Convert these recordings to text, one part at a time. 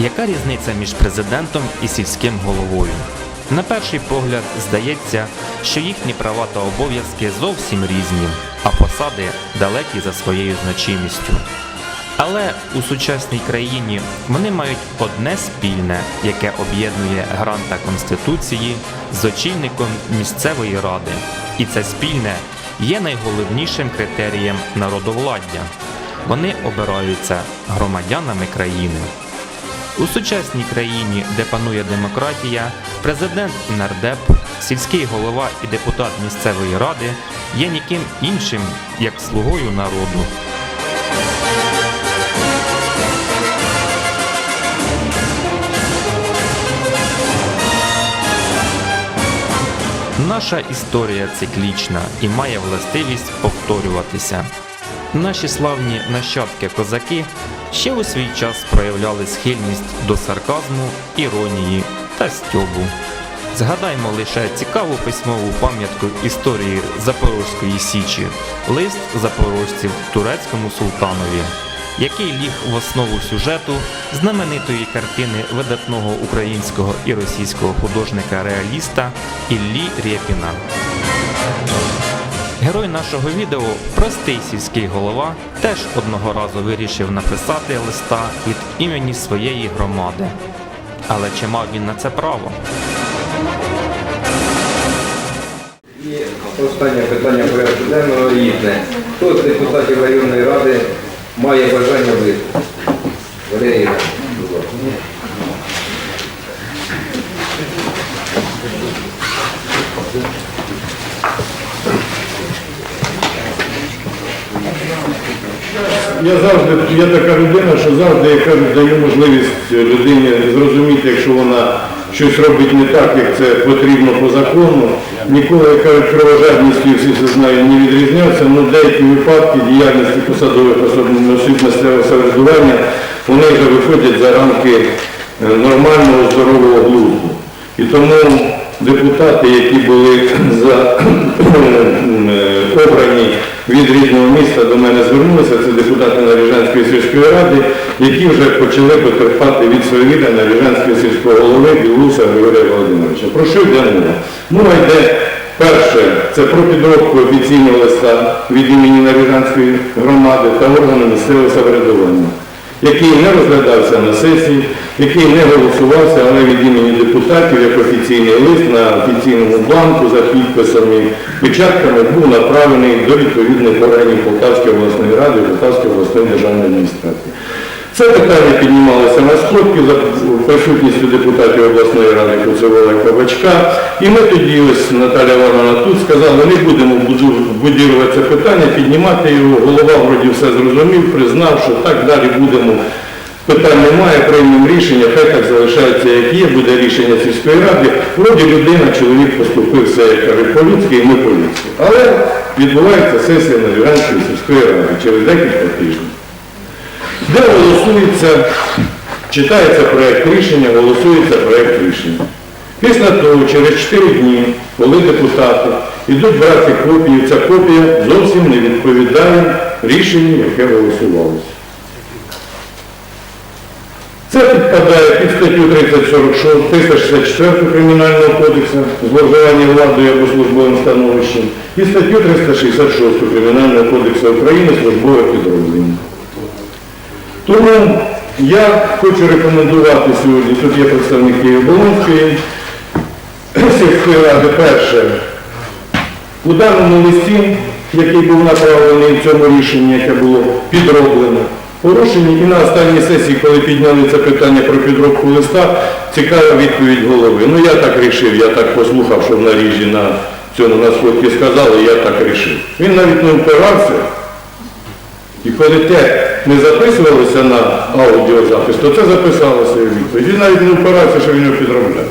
Яка різниця між президентом і сільським головою? На перший погляд здається, що їхні права та обов'язки зовсім різні, а посади далекі за своєю значимістю. Але у сучасній країні вони мають одне спільне, яке об'єднує гранта Конституції з очільником місцевої ради. І це спільне є найголовнішим критерієм народовладдя. Вони обираються громадянами країни. У сучасній країні, де панує демократія, президент і нардеп, сільський голова і депутат місцевої ради є ніким іншим, як слугою народу. Наша історія циклічна і має властивість повторюватися. Наші славні нащадки козаки ще у свій час проявляли схильність до сарказму, іронії та стьобу. Згадаймо лише цікаву письмову пам'ятку історії Запорозької Січі, лист запорожців турецькому султанові, який ліг в основу сюжету знаменитої картини видатного українського і російського художника-реаліста Іллі Рєпіна. Герой нашого відео, простий сільський голова, теж одного разу вирішив написати листа від імені своєї громади. Але чи мав він на це право? Останнє питання порядку денного різне. Хто з депутатів районної ради має бажання виступити? Валерій Іванович, Я завжди, я така людина, що завжди, як кажуть, даю можливість людині зрозуміти, якщо вона щось робить не так, як це потрібно по закону. Ніколи, як кажуть, кровожадністю, всі це знають, не відрізнявся, але деякі випадки діяльності посадових осіб місцевого самоврядування, вони вже виходять за рамки е, нормального здорового глузду. І тому депутати, які були за, е, обрані від рідного міста до мене звернулися, це депутати Наріжанської сільської ради, які вже почали потерпати від своєї Наріжанської сільського голови Білуса Григорія Володимировича. Про що йде мова? Мова йде перше, це про підробку офіційного листа від імені Наріжанської громади та органу місцевого самоврядування який не розглядався на сесії, який не голосувався, але від імені депутатів, як офіційний лист на офіційному бланку за підписами, печатками був направлений до відповідних органів Полтавської обласної ради, Полтавської обласної державної адміністрації. Це питання піднімалося на сходки за присутністю депутатів обласної ради Куцевола Кабачка. І ми тоді, ось Наталя Івановна тут сказали, не будемо будірувати це питання, піднімати його. Голова вроді все зрозумів, признав, що так далі будемо. Питань немає, приймемо рішення, хай так залишається, як є, буде рішення сільської ради. Вроді людина, чоловік поступив все, як кажуть, по-людськи і ми по-людськи. Але відбувається сесія Наріганської сільської ради через декілька тижнів де голосується, читається проєкт рішення, голосується проєкт рішення. Після того, через 4 дні, коли депутати йдуть брати копію, ця копія зовсім не відповідає рішенню, яке голосувалося. Це підпадає під статтю 346, 364 Кримінального кодексу зловживання владою або службовим становищем і статтю 366 Кримінального кодексу України службове підрозділення. Тому я хочу рекомендувати сьогодні, тут є представники Оболонської сільської ради, перше, у даному листі, який був направлений в цьому рішенні, яке було підроблено, порушені, і на останній сесії, коли підняли це питання про підробку листа, цікава відповідь голови. Ну я так рішив, я так послухав, що в наріжі на цьому на сходці сказали, я так рішив. Він навіть не впирався. І коли те не записувалося на аудіозапис, то це записалося у відповідь. Він навіть не впирався, що він його підробляє.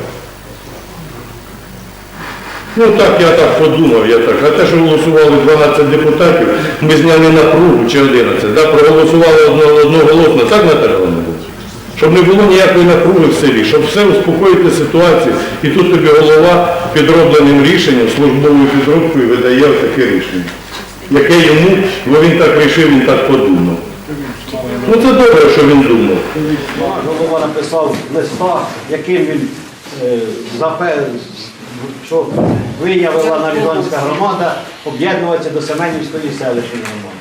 Ну так, я так подумав, я так. А те, що голосували 12 депутатів, ми зняли напругу чи 11, да? проголосували одноголосно, так Наталя Івановна? Щоб не було ніякої напруги в селі, щоб все успокоїти ситуацію. І тут тобі голова підробленим рішенням, службовою підробкою видає таке рішення, яке йому, бо він так рішив, він так подумав. Ну це добре, що він думав. Голова написав листа, яким він е, запе- що виявила Нарізонська громада об'єднуватися до Семенівської селищної громади.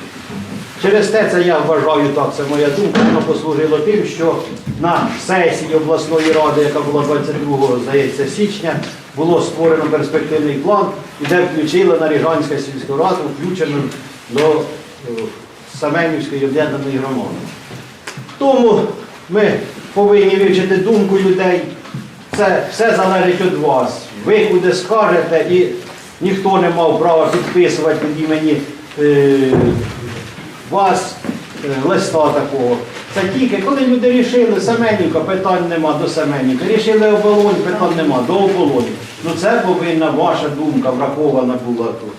Через те це я вважаю так, це моя думка, воно послужило тим, що на сесії обласної ради, яка була 22 здається, січня, було створено перспективний план, і де включили Наріжанська сільську раду, включено до е, Семенівської об'єднаної громади. Тому ми повинні вивчити думку людей. Це все залежить від вас. Ви куди скажете, і ніхто не мав права підписувати від імені е, вас е, листа такого. Це тільки коли люди рішили Семенівка, питань нема до Семенівки. Рішили оболонь, питань нема до оболоні. Ну це повинна ваша думка врахована була тут.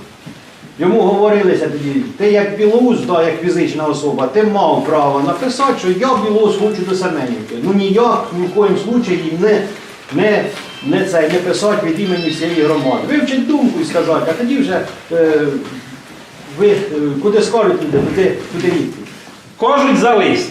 Йому говорилися тоді, ти як білоус, да, як фізична особа, ти мав право написати, що я білоус хочу до Семенівки. Ну ніяк, ні в коїм случаї не, не, не, це, не писати від імені всієї громади. Вивчить думку і сказати, а тоді вже е, ви е, куди скажуть люди, туди, туди їдьте. Кажуть за лист.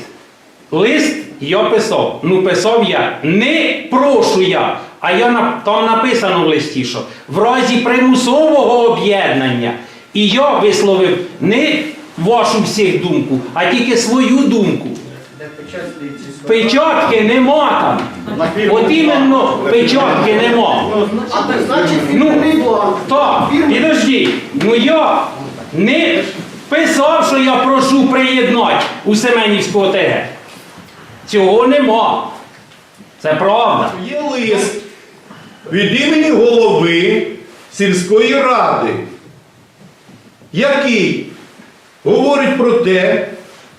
Лист я писав. Ну, писав я. Не прошу я. А я там написано в листі, що в разі примусового об'єднання. І я висловив не вашу всіх думку, а тільки свою думку. Печатки нема там. От іменно печатки нема. А так значить фірменний бланк. Так, підожди. Ну я не писав, що я прошу приєднати у Семенівську ОТГ. Цього нема. Це правда. Є лист від імені голови сільської ради, який говорить про те,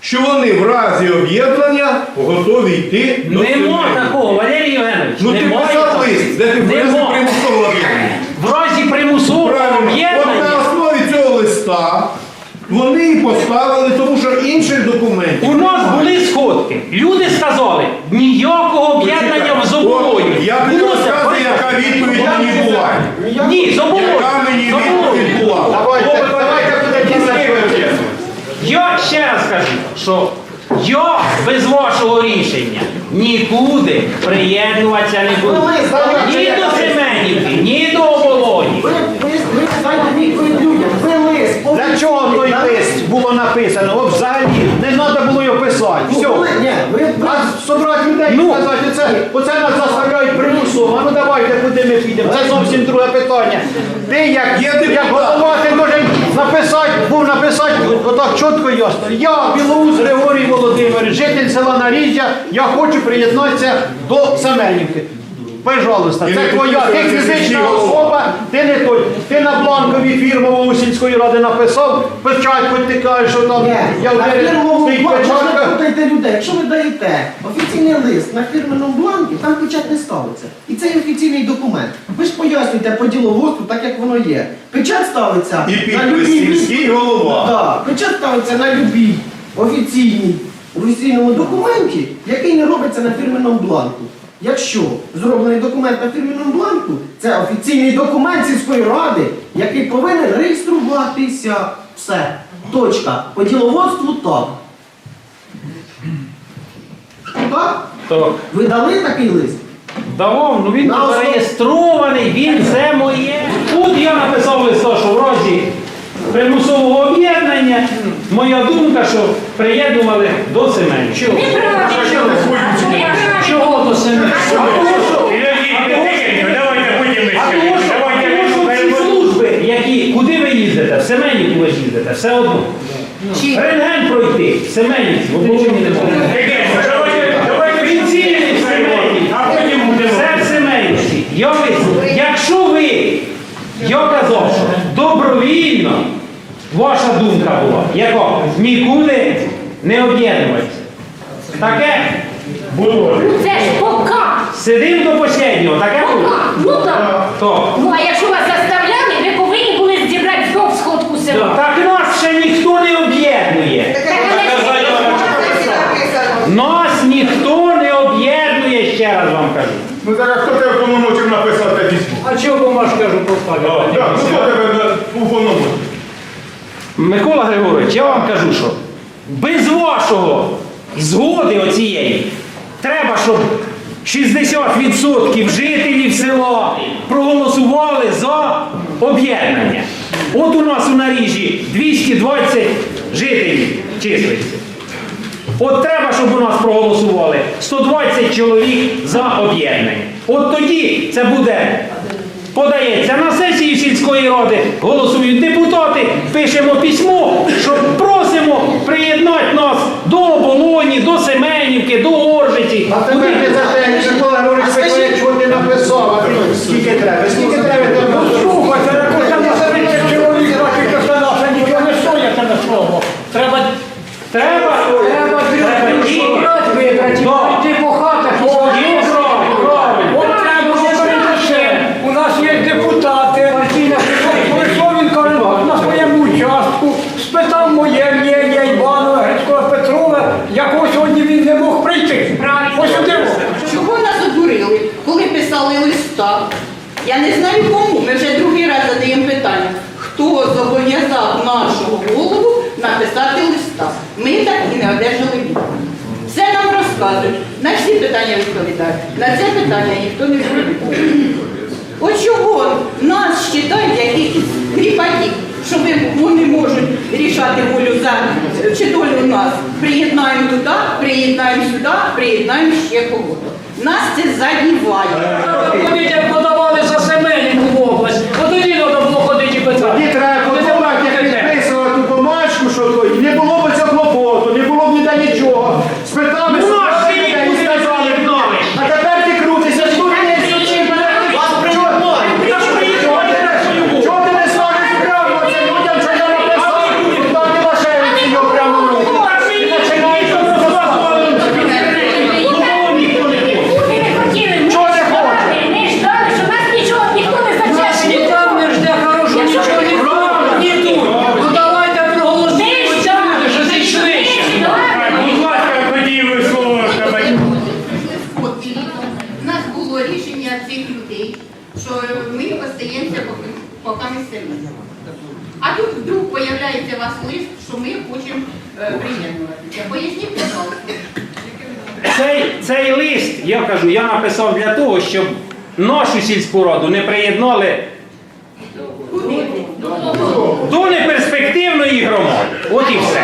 що вони в разі об'єднання готові йти до Нема такого, Валерій Євгенович. Ну ти писав такого. лист, де ти в разі Нема. примусового об'єднання. В разі примусового Правильно. От на основі цього листа вони і поставили, тому що інших документів. у нас були сходки. Люди сказали, ніякого об'єднання в Зоболоні. Я Було це, яка відповідь мені була. Ні, Зоболоні. Яка мені відповідь була. Давайте, давайте буде. Я ще раз кажу, що я без вашого рішення нікуди приєднуватися не буду. Ви знаєте, Ні до Семенівки, ні до оболоні. Ви, ви, ви дайте відповідь людям. Ви. Для чого той лист було написано? От взагалі не треба було його писати. Ну, Все. А собрати людей і Ну. сказати, оце, оце нас заставляють примусово. А ну давайте, куди ми підемо. Це зовсім друге питання. Ти як, як голова, ти должен написати, був написати отак чітко і ясно. Я, Білоус Григорій Володимирович, житель села Наріжжя, я хочу приєднатися до Семенівки. Пожалуйста, це твоя, ти фізична особа, ти не той. Ти на бланковій фірмовому сільської ради написав, печатку ти кажеш, що там ні, я фірмовому стоїть печатка. людей. Якщо ви даєте офіційний лист на фірменому бланку, там печать не ставиться. І це є офіційний документ. Ви ж пояснюєте по діловодству, так як воно є. Печать ставиться І на підпис любій сільський голова. Так, печать ставиться на любій офіційній офіційному документі, який не робиться на фірменному бланку. Якщо зроблений документ на фірменному бланку, це офіційний документ сільської ради, який повинен реєструватися. Все. Точка. По діловодству так. Так? То Ви дали такий лист? давав, ну він На основ- зареєстрований, він це моє. Тут я написав листа, що в разі примусового об'єднання моя думка, що приєднували до Семенів. Куди ви їздите? В Семенівку ви їздите, все одно. Рентген пройти, в Семенівці, в Оболоні не все в Семенівці. Я якщо ви, я казав, що добровільно ваша думка була, яка нікуди не об'єднуватися. Таке було. Сидим до останнього, таке було. Ну так. То. Ну а якщо вас заставляли, ви повинні були зібрати знов сходку села. Так нас ще ніхто не об'єднує. Так, Нас ніхто не об'єднує, ще раз вам кажу. Ну зараз хто тебе повномочив написати письмо? А чого бумажку кажу поставити? Так, ну хто тебе уповномочив? Микола Григорович, я вам кажу, що без вашого згоди оцієї, треба, щоб 60% жителів села проголосували за об'єднання. От у нас у наріжі 220 жителів числиться. От треба, щоб у нас проголосували 120 чоловік за об'єднання. От тоді це буде. Подається на сесію сільської ради, голосують депутати, пишемо письмо, що просимо приєднати нас до Оболоні, до Семенівки, до Оржиці. А тепер не за те, що коли говорить, Петрович, що ти написав, а ти скільки треба, скільки треба тебе. Слухайте, якось там на 30 чоловік років казалося, нічого не стоїте на слово. Треба Треба, Треба треба тільки. брати вибрати, Да. йти по хатах. Є правильно, правильно. От треба робити все. У нас є депутати. Прийшов він каже, на своєму участку, спитав моє мнення Івана Грицького Петрова, якого сьогодні він не мог прийти. Правильно. Ось сюди. Чого нас обурили, коли писали листа? Я не знаю кому. Ми вже другий раз задаємо питання. Хто зобов'язав нашого голову написати листа? Ми так і не одержали відповідь. Все нам розказують. На всі питання відповідають. На це питання ніхто не відповідає. От чого нас вважають якихось кріпаків, що вони можуть рішати волю за чи долю нас. Приєднаємо туди, приєднаємо сюди, приєднаємо ще кого-то. Нас це задіває. dietro А тут вдруг з'являється вас лист, що ми хочемо э, приєднуватися. Поясніть, будь ласка. Цей, цей лист, я кажу, я написав для того, щоб нашу сільську роду не приєднали до неперспективної громади. От і все.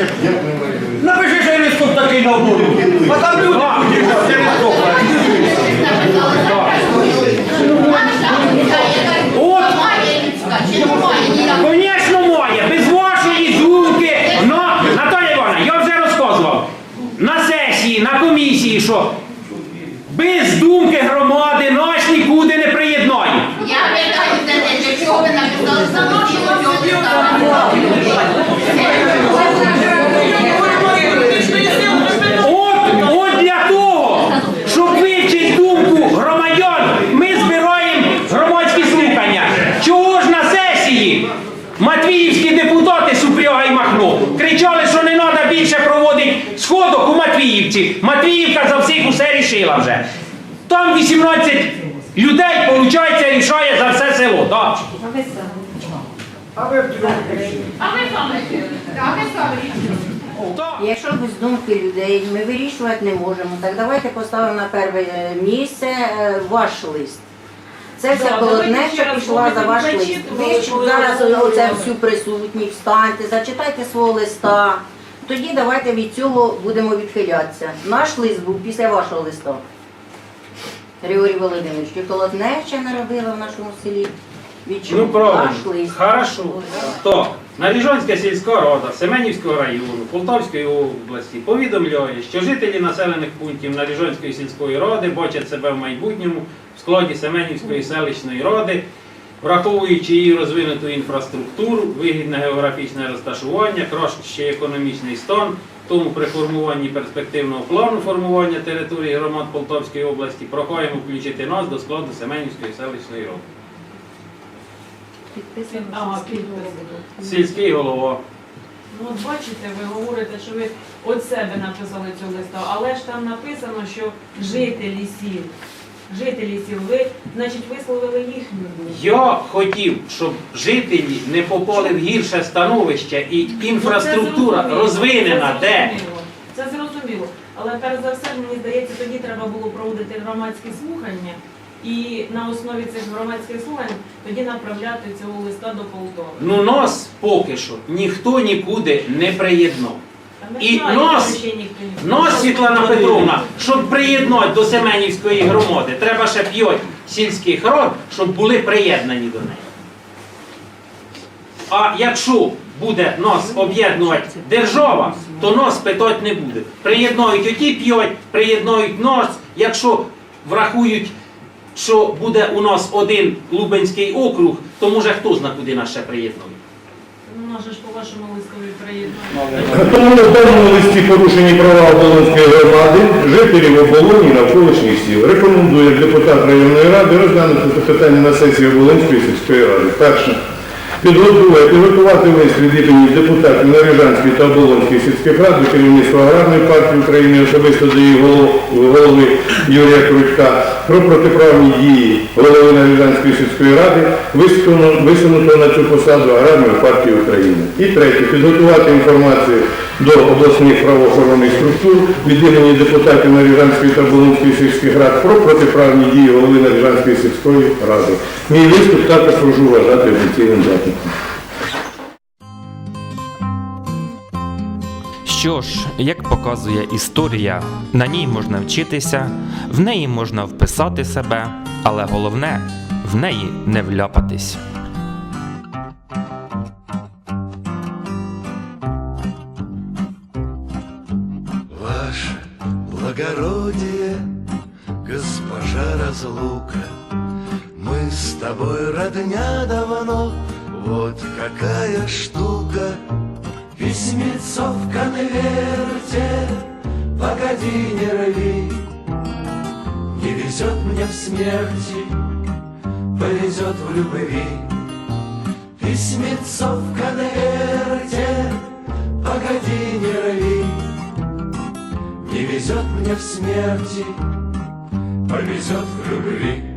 Чи що? я листок такий на обороні. А там люди будуть через то. От. Звісно, має. Без вашої думки. Но, Наталя Івановна, я вже розказував на сесії, на комісії, що без думки громади нас нікуди не приєднають. Я питаю за те, для чого ви написали самостійно цього листа. От, от для того, щоб вивчити думку громадян, ми збираємо громадські слухання. Чого ж на сесії матвіївські депутати Супряга і Махно кричали, що не треба більше проводити сходок у Матвіївці. Матвіївка за всіх усе рішила вже. Там 18 людей, виходить, рішає за все село. Так. А ви саме. Якщо без думки людей ми вирішувати не можемо, так давайте поставимо на перше місце е, ваш лист. Це вся колоднеча пішла за ваш лист. Ви зараз оце всю присутні, встаньте, зачитайте свого листа. Тоді давайте від цього будемо відхилятися. Наш лист був після вашого листа. Григорій Володимирович, що колоднеча наробила в нашому селі. Від чого? Ну правильно. Ваш лист. Хорошо. То Наріжанська сільська рада Семенівського району Полтавської області повідомляє, що жителі населених пунктів Наріжанської сільської ради бачать себе в майбутньому в складі Семенівської селищної ради, враховуючи її розвинуту інфраструктуру, вигідне географічне розташування, кращий економічний стан Тому при формуванні перспективного плану формування території громад Полтавської області прохаємо включити нас до складу Семенівської селищної ради. А, підпис. Сільський голова. Ну, от бачите, ви говорите, що ви від себе написали цю листа, але ж там написано, що жителі сіл, жителі сіл, ви, значить, висловили їхню думку. Я хотів, щоб жителі не попали в гірше становище і інфраструктура Ну, це зрозуміло, розвинена це де. зрозуміло, Це зрозуміло. Але перш за все, мені здається, тоді треба було проводити громадські слухання і на основі цих громадських слухань тоді направляти цього листа до Полтави. Ну нас поки що ніхто нікуди не приєднав. І не Нас, Світлана Петровна, щоб приєднати до Семенівської громади, треба ще п'ять сільських рад, щоб були приєднані до неї. А якщо буде нас об'єднувати держава, то нас питати не буде. Приєднають оті п'ять, приєднають нас, якщо врахують, що буде у нас один Лубенський округ, то може хто зна, куди нас ще приєднують. Ж по вашому листові приєднання. Тому на даному листі порушені права Оболонської громади, жителів оболоні і навколишніх сіл. Рекомендує депутат районної ради розглянути це питання на сесії Оболонської сільської ради. Перше. Підготувати, підготувати лист від імені депутатів Наріжанської та Оболонської сільських рад до керівництва Аграрної партії України, особисто до її голов- голови Юрія Крутька, про протиправні дії голови Наріжанської сільської ради, висуну- висунутого на цю посаду Аграрної партії України. І третє, підготувати інформацію до обласних правоохоронних структур від імені депутатів Наріжанської та Оболонської сільських рад про протиправні дії голови Наріжанської сільської ради. Мій виступ також прошу вважати офіційним запитом. Що ж, як показує історія, на ній можна вчитися, в неї можна вписати себе, але головне в неї не вляпатись. Разлука, Мы с тобой родня давно, вот какая штука. Письмецо в конверте, погоди, не рви, Не везет мне в смерти, повезет в любви. Письмецо в конверте, погоди, не рви, не везет мне в смерти, повезет в любви.